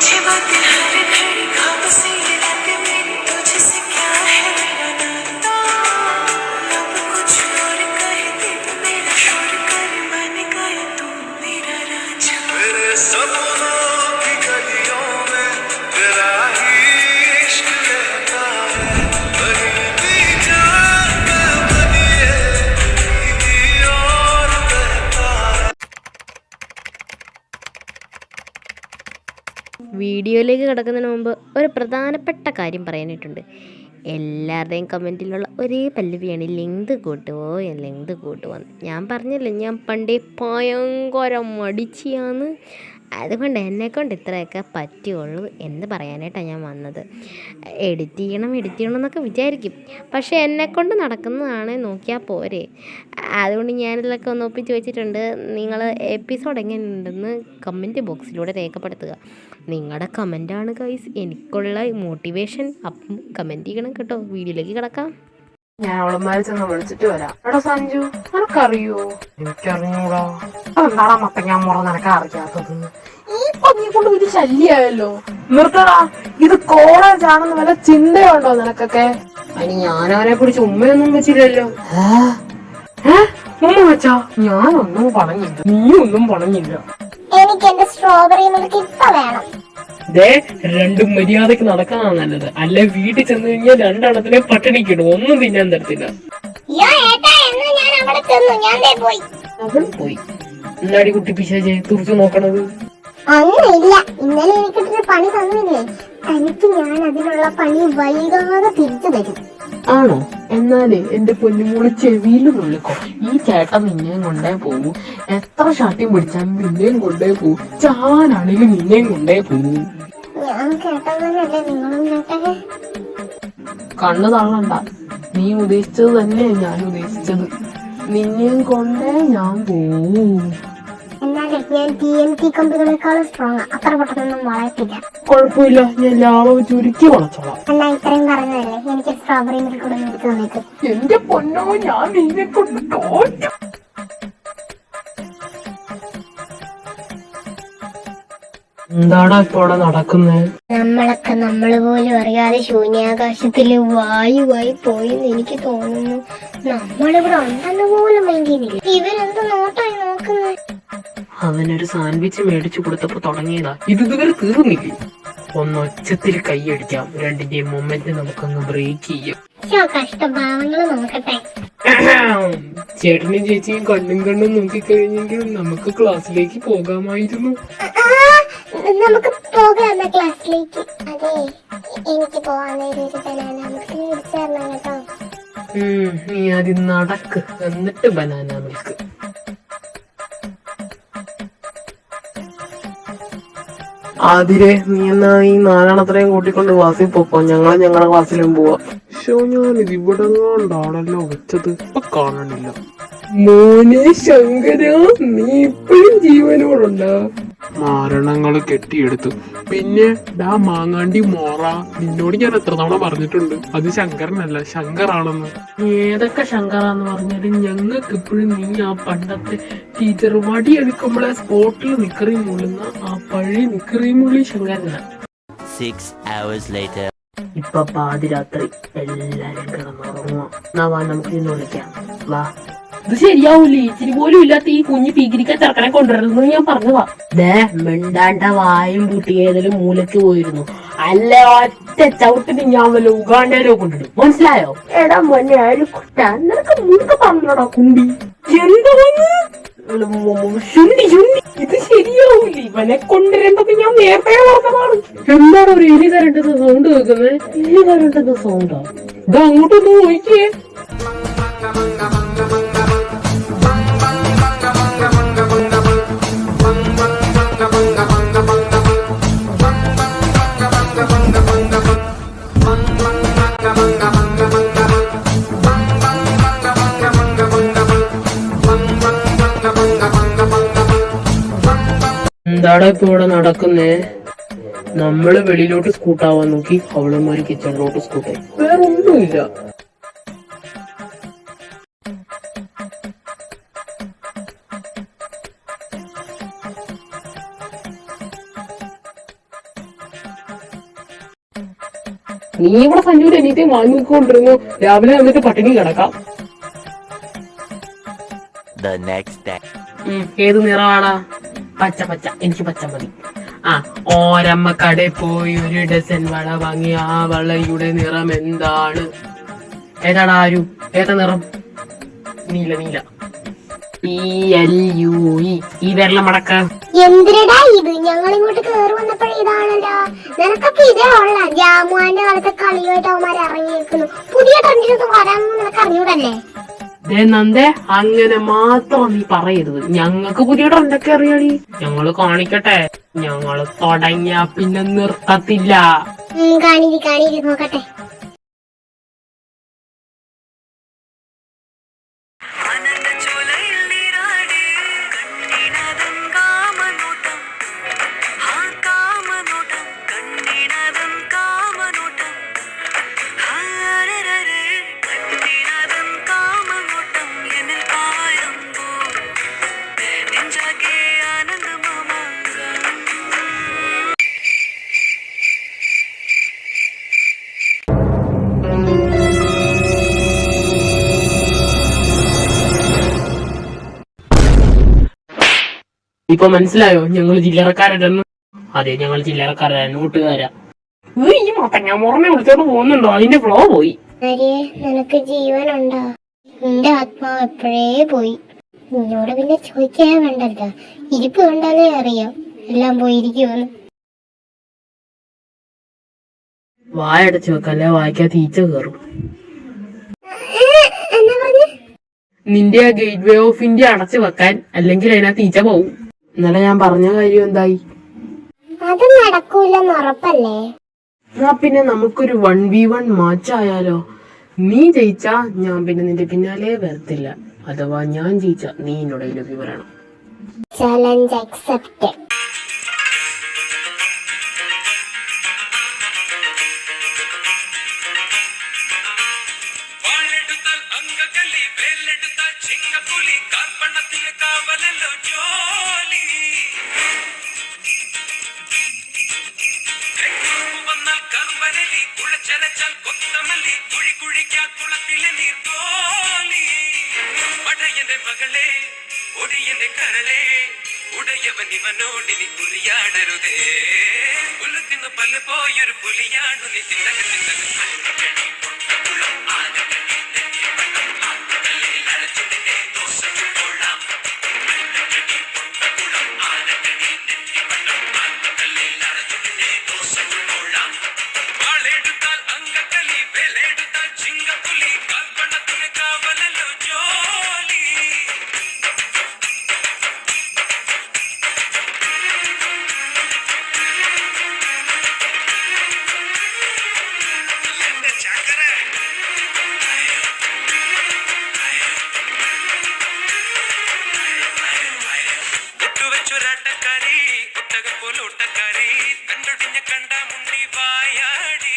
मुझे बातें हर घड़ी ख्वाब से ये मेरी വീഡിയോയിലേക്ക് കിടക്കുന്നതിന് മുമ്പ് ഒരു പ്രധാനപ്പെട്ട കാര്യം പറയാനായിട്ടുണ്ട് എല്ലാവരുടെയും കമന്റിലുള്ള ഒരേ പല്ലവിയാണ് ലെങ്ത് കൂട്ടുവോ ലെങ്ത് എന്ന്. ഞാൻ പറഞ്ഞല്ലോ ഞാൻ പണ്ടേ ഭയങ്കര മടിച്ചിയാന്ന് അതുകൊണ്ട് എന്നെക്കൊണ്ട് ഇത്രയൊക്കെ പറ്റുള്ളൂ എന്ന് പറയാനായിട്ടാണ് ഞാൻ വന്നത്. എഡിറ്റ് ചെയ്യണം എഡിറ്റ് ചെയ്യണം എന്നൊക്കെ വിചാരിക്കും. പക്ഷേ എന്നെക്കൊണ്ട് നടക്കുന്നതാണ് നോക്കിയാൽ പോരെ. അതുകൊണ്ട് ഞാനിതിലൊക്കെ ഒന്ന് ഒപ്പിച്ച് വെച്ചിട്ടുണ്ട്. നിങ്ങൾ എപ്പിസോഡ് എങ്ങനെയുണ്ടെന്ന് കമന്റ് ബോക്സിലൂടെ രേഖപ്പെടുത്തുക. നിങ്ങളുടെ കമന്റാണ് ഗൈസ് എനിക്കുള്ള മോട്ടിവേഷൻ അപ്പം കമന്റ് ചെയ്യണം കേട്ടോ. വീഡിയോയിലേക്ക് കിടക്കാം. ഞാൻ അവളന്മാരെ ചെന്ന് വിളിച്ചിട്ട് വരാം. എടാ സഞ്ജു നിനക്കറിയോ? എനിക്കറിഞ്ഞൂടാ. അതെന്താടാ ഞാൻ മുറ നിനക്ക് അറിയാത്തത് ഈ പന്നി കൊണ്ട് ഒരു ശല്യായല്ലോ. നിർത്തടാ ഇത് കോളേജ് ആണെന്ന് വല്ല ചിന്തയുണ്ടോ നിനക്കൊക്കെ? അതിന് ഞാനവനെ പിടിച്ച് ഉമ്മയൊന്നും വെച്ചില്ലല്ലോ. ഏ? ഉമ്മ വെച്ചാ? ഞാനൊന്നും പണഞ്ഞില്ല നീ ഒന്നും പണഞ്ഞില്ല എനിക്ക് എന്റെ സ്ട്രോബെറി മിൽക്ക് ഇപ്പൊ വേണം. ദേ രണ്ടും മര്യാദയ്ക്ക് നടക്കാനാണ് നല്ലത്. അല്ലെ വീട്ടിൽ ചെന്ന് കഴിഞ്ഞാൽ രണ്ടെണ്ണത്തിനെ പട്ടിണിക്കിടും. ഒന്നും തിന്നാൻ തരത്തില്ല. അവൾ പോയി. എന്നാടി കുട്ടി പിശാചെ? തുറച്ചു നോക്കണത്. ഒന്നുമില്ല ഇന്നലെ എനിക്കിട്ടൊരു പണി തന്നില്ലേ? തനിക്ക് ഞാൻ അതിനുള്ള പണി വൈകാതെ തിരിച്ചു തരും. ആണോ? എന്നാലേ എന്റെ പൊന്നുമോൾ ചെവിയിൽ ഉള്ളിക്കോ ഈ ചേട്ടൻ നിന്നെയും കൊണ്ടേ പോകൂ എത്ര ഷാട്ടിയും പിടിച്ചാലും നിന്നെയും കൊണ്ടേ പോകൂ ചാനാണെങ്കിലും നിന്നെയും കൊണ്ടേ പോകൂ കണ്ണു തള്ളണ്ട. നീ ഉദ്ദേശിച്ചത് തന്നെ ഞാൻ ഉദ്ദേശിച്ചത്. നിന്നെയും കൊണ്ടേ ഞാൻ പോവും. ഞാൻ കുഴപ്പമില്ല. ചുരുക്കി വളച്ചോളാം. എന്റെ പൊന്നോ ഞാൻ നിന്നെ കൊണ്ട് തോറ്റു. എന്താടാ ഇപ്പൊ അവിടെ നടക്കുന്നത് നമ്മളൊക്കെ നമ്മൾ പോലും അറിയാതെ ശൂന്യാകാശത്തിൽ വായുവായി പോയി എനിക്ക് തോന്നുന്നു. നമ്മളിവിടെ ഉണ്ടെന്ന് പോലും എങ്കിലില്ല. ഇവരെന്ത് നോട്ടായി നോക്കുന്നത് അവനൊരു സാൻഡ്വിച്ച് മേടിച്ചു കൊടുത്തപ്പോ തുടങ്ങിയതാ. ഇത് ഇതുവരെ തീർന്നില്ലേ? ഒന്നൊച്ചത്തിൽ കൈയടിക്കാം രണ്ടിന്റെയും മൊമെന്റ് നമുക്കൊന്ന് ബ്രേക്ക് ചെയ്യാം. കഷ്ടഭാവങ്ങൾ നോക്കട്ടെ. ചേട്ടനും ചേച്ചിയും കണ്ണും കണ്ണും നോക്കിക്കഴിഞ്ഞെങ്കിൽ നമുക്ക് ക്ലാസ്സിലേക്ക് പോകാമായിരുന്നു. നമുക്ക് പോകാം ക്ലാസ്സിലേക്ക്. അതെ എനിക്ക് പോവാൻ നേരം ഒരു ബനാന നമുക്ക് മേടിച്ചു തരണം കേട്ടോ. നീ ആദ്യം നടക്ക്. എന്നിട്ട് ബനാന മിൽക്ക്. ആതിരെ നീ എന്നാ ഈ നാലാണത്രയും കൂട്ടിക്കൊണ്ട് ക്ലാസ്സിൽ പോക്കോ ഞങ്ങളെ ഞങ്ങളുടെ ക്ലാസ്സിലും പോവാ. ഷോ ഞാൻ ഇവിടെ കൊണ്ടാണല്ലോ വെച്ചത്. ഇപ്പൊ കാണണില്ല മോനെ ശങ്കര നീ ഇപ്പോഴും ജീവനോടുണ്ടോ? മാരണങ്ങൾ കെട്ടിയെടുത്തു. പിന്നെ ഡാ മാങ്ങാണ്ടി മോറ നിന്നോട് ഞാൻ എത്ര തവണ പറഞ്ഞിട്ടുണ്ട്? അത് ശങ്കരനല്ല ശങ്കറാണെന്ന്. ഏതൊക്കെ ശങ്കറാന്ന് പറഞ്ഞാലും ഞങ്ങൾക്ക് ഇപ്പോഴും നീ ആ പണ്ടത്തെ ടീച്ചർ വടി എടുക്കുമ്പോഴെ സ്പോട്ടിൽ നിക്കറി മുള്ളുന്ന ആ പഴയ നിക്കറി മുള്ളി ശങ്കരനാ. Six hours later. ഇപ്പൊ പാതിരാത്രി എല്ലാരും കിടന്നുറങ്ങുക എന്നാ വാ നമുക്ക് ഇന്ന് വിളിക്കാം. വാ. ഇത് ശരിയാവൂലേ? ഇച്ചിരി പോലും ഇല്ലാത്ത ഈ കുഞ്ഞു പീക്കിരിക്ക ചെറുക്കനെ കൊണ്ടുവരുന്നു ഞാൻ പറഞ്ഞതാ. ദേ മിണ്ടാണ്ട വായും പൂട്ടി ഏതെങ്കിലും മൂലക്ക് പോയിരുന്നു. അല്ല ഒറ്റ ചവിട്ടിന് ഞാൻ വല്ല ഉഗാണ്ടയിലോ കൊണ്ടിടും മനസ്സിലായോ? എടാ മോനെ ആരും കുട്ടാ. നിനക്ക് മൂക്ക് പറഞ്ഞോടാ കുണ്ടി. എന്താന്ന് ശുണ്ടി ശുണ്ടി ഇത് ശരിയാവൂലേ? ഇവനെ കൊണ്ടുവരേണ്ടത് ഞാൻ നേരത്തെ പറഞ്ഞതാണ് എന്താണ് ഒരു ഇനി തരേണ്ടത് സൗണ്ട് കേൾക്കുന്നത് ഇനി തരേണ്ടത് സൗണ്ടാ ഇത് അങ്ങോട്ടൊന്ന് നോക്കിയേ. എന്താടാ ഇപ്പൊ ഇവിടെ നടക്കുന്നേ? നമ്മൾ വെളിയിലോട്ട് സ്കൂട്ടാവാൻ നോക്കി അവളന്മാര് കിച്ചണിലോട്ട് സ്കൂട്ടായി വേറെ ഒന്നുമില്ല നീ ഇവിടെ സഞ്ചൂര് എനിക്ക് വാങ്ങിക്കൊണ്ടിരുന്നു. രാവിലെ വന്നിട്ട് പട്ടിണി കിടക്കാം. ഏത് നിറമാടാ പച്ച പച്ച. എനിക്ക് പച്ച മതി. ആ ഓരമ്മ കടയിൽ പോയി ഒരു ഡസൻ വള വാങ്ങി ആ വളയുടെ നിറം എന്താണ്? ഏതാണ് ആരു? ഏതാ നിറം? നീല നീല. ഈ എൽ ഇ. ഈ വിരളം മടക്ക. എന്തിനടാ ഇത്? ഞങ്ങൾ ഇങ്ങോട്ട് കേറി വന്നപ്പോഴേ ഇതാണല്ലോ. നിനക്കൊക്കെ ഇതേ ഉള്ള. ജാമുവാന്റെ കാലത്തെ കളിയായിട്ട് അവന്മാർ ഇറങ്ങിയേക്കുന്നു. പുതിയ ട്രെൻഡിനൊന്നും വരാൻ നിനക്ക് അറിഞ്ഞൂടല്ലേ? നന്ദേ അങ്ങനെ മാത്രം നീ പറയരുത്. ഞങ്ങൾക്ക് പുതിയ ട്രെൻഡൊക്കെ അറിയാടി? ഞങ്ങൾ കാണിക്കട്ടെ. ഞങ്ങൾ തുടങ്ങിയ പിന്നെ നിർത്തത്തില്ല. കാണിരി നോക്കട്ടെ. ഇപ്പൊ മനസ്സിലായോ? ഞങ്ങൾ ജില്ലറക്കാരല്ലെന്ന് അതെ ഞങ്ങൾ ജില്ലറക്കാരാ കൂട്ടുകാരാ ഏയ്, ഈ മത്തങ്ങ മുറമെ വിളിച്ചോണ്ട് പോകുന്നുണ്ടോ? അതിന്റെ ഫ്ലോ പോയി. നിനക്ക് ജീവനുണ്ടോ? നിന്റെ ആത്മാവ് എപ്പോഴേ പോയി? നിന്നോട് പിന്നെ ചോദിക്കാൻ വേണ്ടല്ലോ ഇരിപ്പ് കണ്ടാലേ അറിയാം. എല്ലാം പോയിരിക്കുമെന്ന്. വായടച്ചു വെക്കല്ലേ വായിക്കാ തീച്ച കയറും നിന്റെ ആ ഗേറ്റ് വേ ഓഫ് ഇന്ത്യ അടച്ചു വെക്കാൻ അല്ലെങ്കിൽ അതിനകത്ത് തീച്ച പോവും. ഇന്നലെ ഞാൻ പറഞ്ഞ കാര്യം എന്തായി? അത് നടക്കൂലെന്ന് ഉറപ്പല്ലേ? എന്നാ പിന്നെ നമുക്കൊരു വൺ വി വൺ മാച്ച് ആയാലോ? നീ ജയിച്ചാ ഞാൻ പിന്നെ നിന്റെ പിന്നാലെ വരത്തില്ല. അഥവാ ഞാൻ ജയിച്ച നീ എന്നോട് ലഭ്യ പറയണം ചലഞ്ച് ചിങ്ങപ്പുലി കാവലല്ലോ മകളെ ഒടിയന്റെ കരളെ ഉടയവൻ ഇവനോടി പുലിയാടരുതേ പുലത്തിന് പല പോയൊരു പുലിയാണു നീ തിണ്ടക തിണ്ടക ഒട്ടുവെച്ചൊരാട്ടക്കാരി ഒട്ടകം പോലോട്ടക്കാരി കണ്ടൊടിഞ്ഞ കണ്ട മുണ്ടി വായാടി.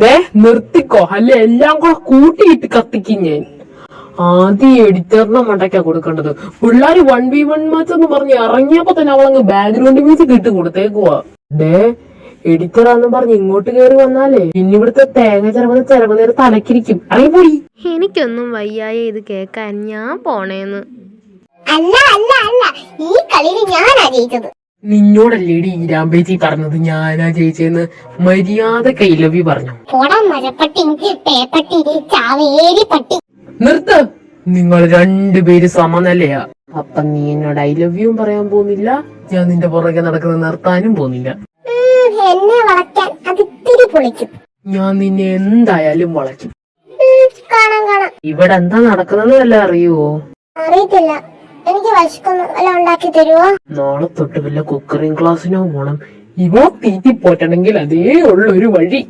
ദേ നിർത്തിക്കോ. അല്ലെ എല്ലാം കൂടെ കൂട്ടിയിട്ട് കത്തിക്കും ഞാൻ. ആദ്യം എഡിറ്ററിന്റെ മണ്ടയ്ക്കാ കൊടുക്കേണ്ടത്. പിള്ളേര് വൺ വി വൺ മാച്ച് എന്ന് പറഞ്ഞ് ഇറങ്ങിയപ്പോ തന്നെ അവളങ്ങ് ബാക്ക്ഗ്രൗണ്ട് മ്യൂസിക് ഇട്ട് കൊടുത്തേക്കുവാ. ഡേ എഡിറ്റർ ആണെന്ന് പറഞ്ഞ് ഇങ്ങോട്ട് കയറി വന്നാലേ പിന്നെ ഇവിടുത്തെ തേങ്ങ ചിലവ് ചിലവ് നേരം തലക്കിരിക്കും. അറിയപ്പോയി എനിക്കൊന്നും വയ്യായ ഇത് കേക്കാൻ ഞാൻ പോണേന്ന്. അല്ല അല്ല അല്ല. ഈ കളിയിൽ ഞാനാ ജയിച്ചത്. നിന്നോടല്ലേടി ഈ രാംബേജി പറഞ്ഞത്? ഞാനാ ചേച്ചിയെന്ന് മര്യാദ കൈലവി പറഞ്ഞു. നിർത്ത. നിങ്ങൾ രണ്ടുപേര് സമനിലയാ. അപ്പൊ നീ എന്നോട് ഐ ലവ് യു പറയാൻ പോകുന്നില്ല. ഞാൻ നിന്റെ പുറകെ നടക്കുന്നത് നിർത്താനും പോകുന്നില്ല. എന്നെ വളയ്ക്കാൻ അത് ഇത്തിരി പൊളിക്കും ഞാൻ നിന്നെ എന്തായാലും വളയ്ക്കും. ഉം, കാണാം കാണാം. ഇവിടെ എന്താ നടക്കുന്നത് വല്ല അറിയുവോ? അറിയത്തില്ല. എനിക്ക് വിശക്കുന്നു അല്ല ഉണ്ടാക്കി തരുവോ? നാളെ തൊട്ട് വല്ല കുക്കറിംഗ് ക്ലാസ്സിനോ പോണം. ഇവ തീറ്റി പോറ്റണെങ്കിൽ അതേ ഉള്ളൊരു വഴി.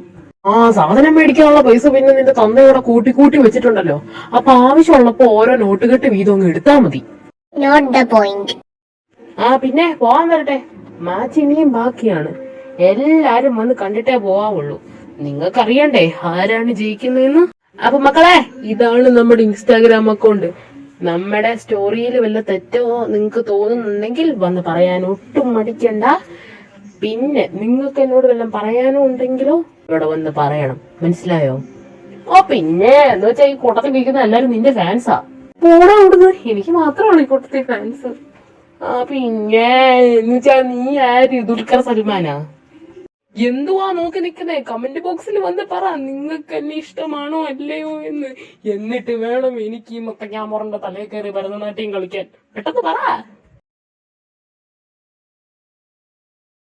ആ സാധനം മേടിക്കാനുള്ള പൈസ പിന്നെ നിന്റെ തന്തയോടെ കൂട്ടി കൂട്ടി വെച്ചിട്ടുണ്ടല്ലോ. അപ്പൊ ആവശ്യമുള്ളപ്പോ ഓരോ നോട്ട് കെട്ട് വീതം അങ്ങ് എടുത്താ മതി. നോട്ട് ദ പോയിന്റ് ആ പിന്നെ പോവാൻ വരട്ടെ. മാച്ച് ഇനിയും ബാക്കിയാണ്. എല്ലാരും വന്ന് കണ്ടിട്ടേ പോവാവുള്ളൂ. നിങ്ങൾക്കറിയണ്ടേ ആരാണ് ജയിക്കുന്നതെന്ന്? അപ്പൊ മക്കളെ ഇതാണ് നമ്മുടെ ഇൻസ്റ്റാഗ്രാം അക്കൗണ്ട് നമ്മുടെ സ്റ്റോറിയിൽ വല്ല തെറ്റോ നിങ്ങൾക്ക് തോന്നുന്നുണ്ടെങ്കിൽ വന്ന് പറയാൻ ഒട്ടും മടിക്കണ്ട. പിന്നെ നിങ്ങൾക്ക് എന്നോട് വല്ലതും പറയാനോ ഉണ്ടെങ്കിലോ ഇവിടെ വന്ന് പറയണം. മനസ്സിലായോ? ഓ പിന്നെ എന്ന് വെച്ചാൽ ഈ കൂട്ടത്തിൽ കേൾക്കുന്ന എല്ലാരും നിന്റെ ഫാൻസാ കൂടെ അവിടുന്ന് എനിക്ക് മാത്രമാണ് ഈ കൂട്ടത്തിൽ ഫാൻസ് ആ പിന്നെ എന്ന് വെച്ചാ നീ ആര്? ദുൽഖർ സൽമാനാ? എന്തുവാ നോക്കി നിൽക്കുന്നേ കമന്റ് ബോക്സിൽ വന്ന് പറ. നിങ്ങൾക്ക് എന്നെ ഇഷ്ടമാണോ അല്ലയോ എന്ന്. എന്നിട്ട് വേണം എനിക്ക് ഈ മുത്തങ്ങാമോറിന്റെ തലയിൽ കയറി ഭരതനാട്യം കളിക്കാൻ. പെട്ടെന്ന് പറ.